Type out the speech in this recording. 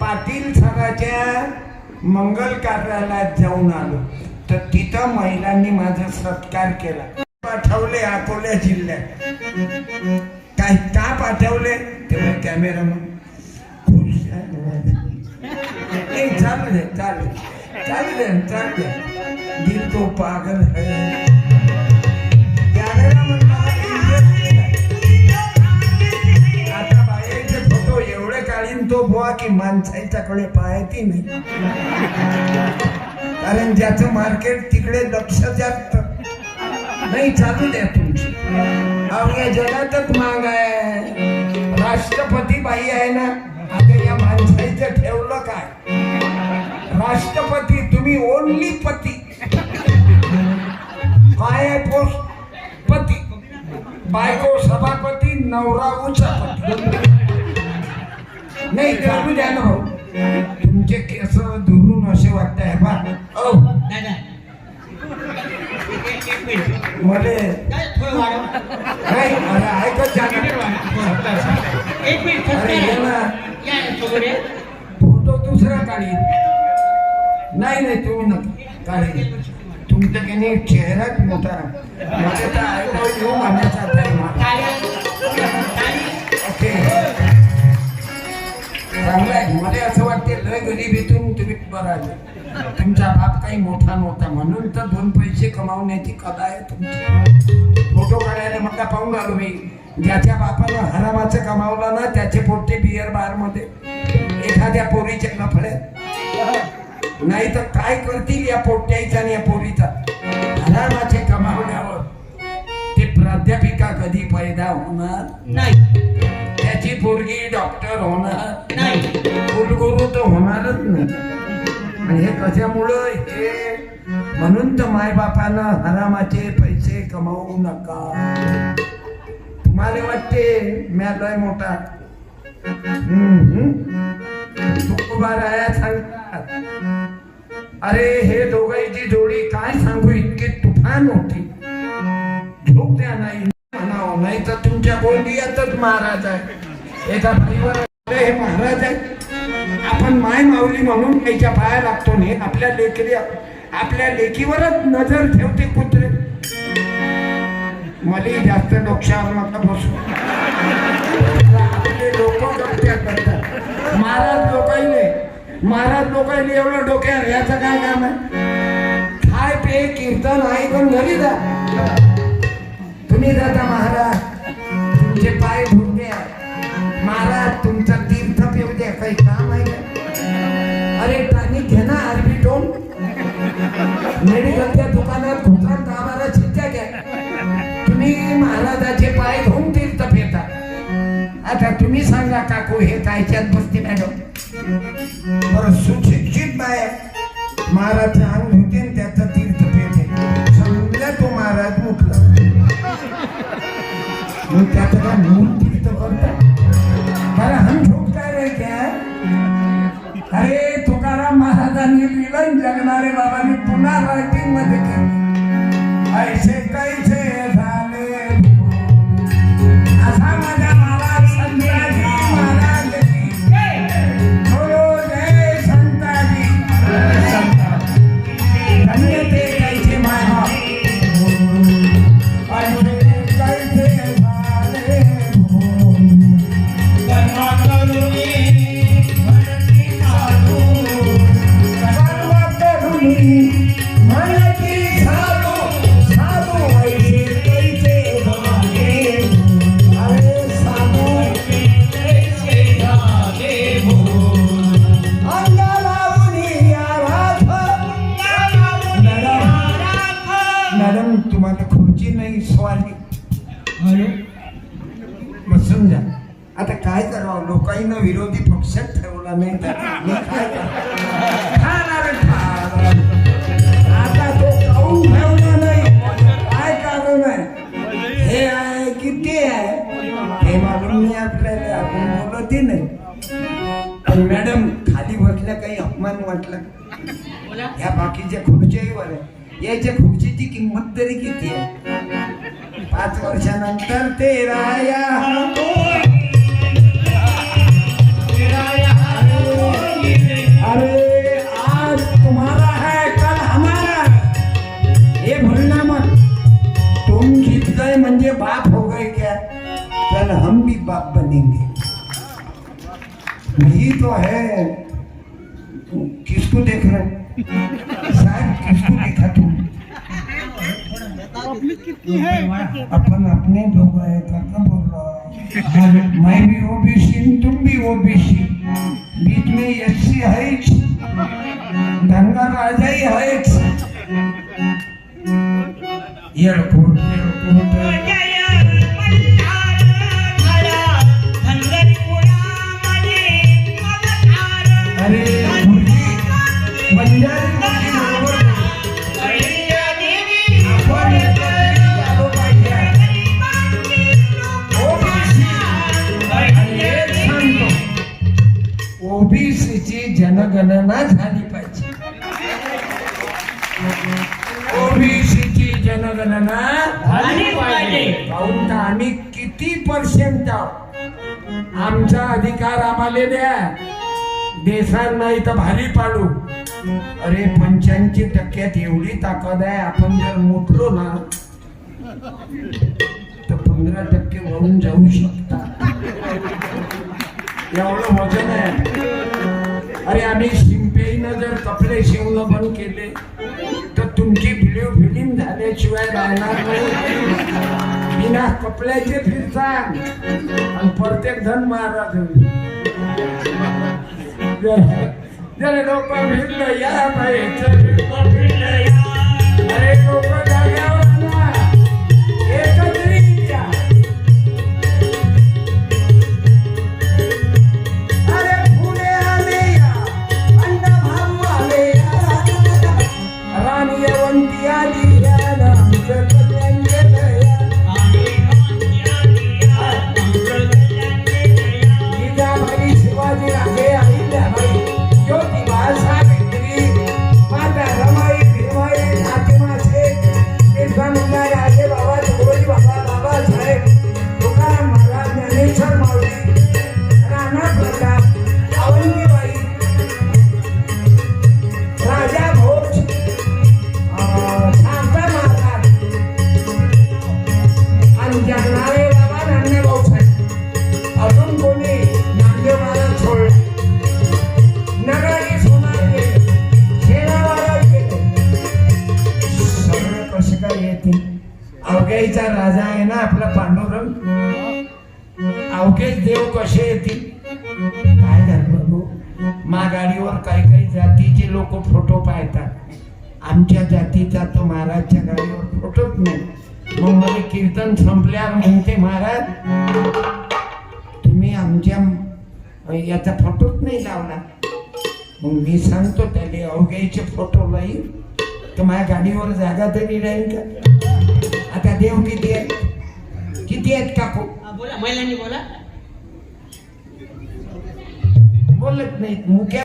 पाटील सराच्या मंगल कार्यालयात जाऊन आलो. तर तिथं महिलांनी माझा सत्कार केला. पाठवले अकोल्या जिल्ह्यात. काय का पाठवले? तेव्हा कॅमेरा खुश आहे. नाही चालू दे चालू चालू दे चालू दे. दिल तो पागल है. तो बुवा की माणसाच्याकडे पाहती नाही. कारण ज्याचं मार्केट तिकडे लक्ष जास्त. नाही चालू द्या तुमची. अवघ्या जगातच माग आहे. राष्ट्रपती बाई आहे ना आता या माणसाचं ठेवलं काय? राष्ट्रपती तुम्ही ओनली पती. काय आहे पोस्ट पती. बायको सभापती नवरा उचापती नाही चालू द्या ना भाऊ. तुमचे केस धुरून असे बा एक- एक मिनिट मले नाही अरे ऐकत जा एक ना. मिनिट एक मिनिट अरे ये. ना. या समोर या. फोटो दुसरा काढीन नाही नाही तुम्ही नका. काढीन तुमचा की नाही चेहराच मोठा. मला तर येऊ म्हणण्याचा. ओके. चांगलं आहे. मला असं वाटते लय गरिबीतून तुम्ही बरं आले तुमचा बाप काही मोठा नव्हता. म्हणून तर दोन पैसे कमावण्याची कला आहे तुमची. फोटो काढायला मला पाहून आलो मी. ज्याच्या बापानं हरामाचं कमावलं ना त्याचे पोट्टे बिअर बारमध्ये. एखाद्या पोरीच्या नफड्यात नाही तर काय करतील या पोट्याचा आणि या पोरीचा? हरामाचे कमावल्यावर ते प्राध्यापिका कधी पैदा होणार? नाही. त्याची पोरगी डॉक्टर होणार? नाही. कुलगुरू तर होणारच नाही आणि हे कशामुळं हे? म्हणून तर मायबापानं हरामाचे पैसे कमावू नका. मला वाटते म्यालय मोठा. हम्म, हम्म. सांगतात. अरे हे दोघांची जोडी काय सांगू इतकी तुफान होती. झोप द्या नाही म्हणावं नाही तर तुमच्या गोंदियातच महाराज आहे. एका परिवार हे महाराज आहे. आपण माय माऊली म्हणून त्याच्या पाया लागतो नाही आपल्या लेकरी आपल्या लेकीवरच नजर ठेवते कुत्रे. मला जास्त डोक्यावर नका बसू आपले लोक डोक्यात करतात. महाराज लोकांनी महाराज लोकांनी एवढं डोक्यावर याचं काय काम आहे? खाय पे कीर्तन आहे पण घरी जा. तुम्ही जाता महाराज तुमचे पाय धुते महाराज तुमचं तीर्थ पिऊ द्या काही काम आहे का? अरे टाणी घे ना आर्बिटोन मेडिकलच्या तुम्ही सांगा काकू हे कायच्यात बसते मॅडम बरं सुशिक्षित बाय महाराज अंग होते त्याचं तीर्थ पिते समजा तो महाराज मुकला मग त्याचं काय मूल तीर्थ करता? बरं हम झोपता रे क्या? अरे तुकाराम महाराजांनी लिहिलं जगणारे बाबांनी काय करावं? लोकांना विरोधी पक्षात ठेवला नाही मी काय आता तो काहून ठेवला नाही? काय कारण आहे? हे आहे की ते आहे? हे मागून मी आपल्याला आपण बोलतही नाही. मॅडम खाली बसल्या काही अपमान वाटला? ह्या बाकीच्या खुर्च्यावर आहे याच्या खुर्चीची किंमत तरी किती आहे? पाच वर्षानंतर ते राया कल हम भी बाप बनेंगे। नहीं तो है किसको देख रहे हो? साहब किसको देखा तुम अपन अपने लोग है काका बोल रहा हूँ। मैं भी ओबीसी तुम भी ओबीसी बीच में एससी है धनगर राजा ही है। एयरपोर्ट एयरपोर्ट जनगणना झाली पाहिजे. ओबीसीची जनगणना झाली पाहिजे. काहून तर आम्ही किती पर्सेंट आहोत आमचा अधिकार आम्हाला द्या. देशात नाही तर भारी पाडू. अरे पंच्याऐंशी टक्क्यात एवढी ताकद आहे आपण जर मोठलो ना तर पंधरा टक्के वळून जाऊ शकता. एवढं वजन आहे. अरे आम्ही शिंपेईनं जर कपडे शिवणं बंद केले तर तुमची व्हिडिओ फिल्म झाल्याशिवाय राहणार नाही. बिना कपड्याचे फिरता आणि प्रत्येक जण महाराज जर- जर लोक फिरलं या बाई पांडुरंग अवघेच देव कसे येतील? काय झालं बघू मा गाडीवर काही काही जातीचे लोक फोटो पाहतात. आमच्या जातीचा तर महाराजच्या गाडीवर फोटोच नाही. मग मला कीर्तन संपल्यावर म्हणते महाराज तुम्ही आमच्या याचा फोटोच नाही लावला. मग मी सांगतो त्याले अवघ्याचे फोटो लाईल तर माझ्या गाडीवर जागा तरी राहील का? आता देव किती आहे? किती आहेत काकू? बोला महिलांनी बोला. बोलत नाहीत मुख्या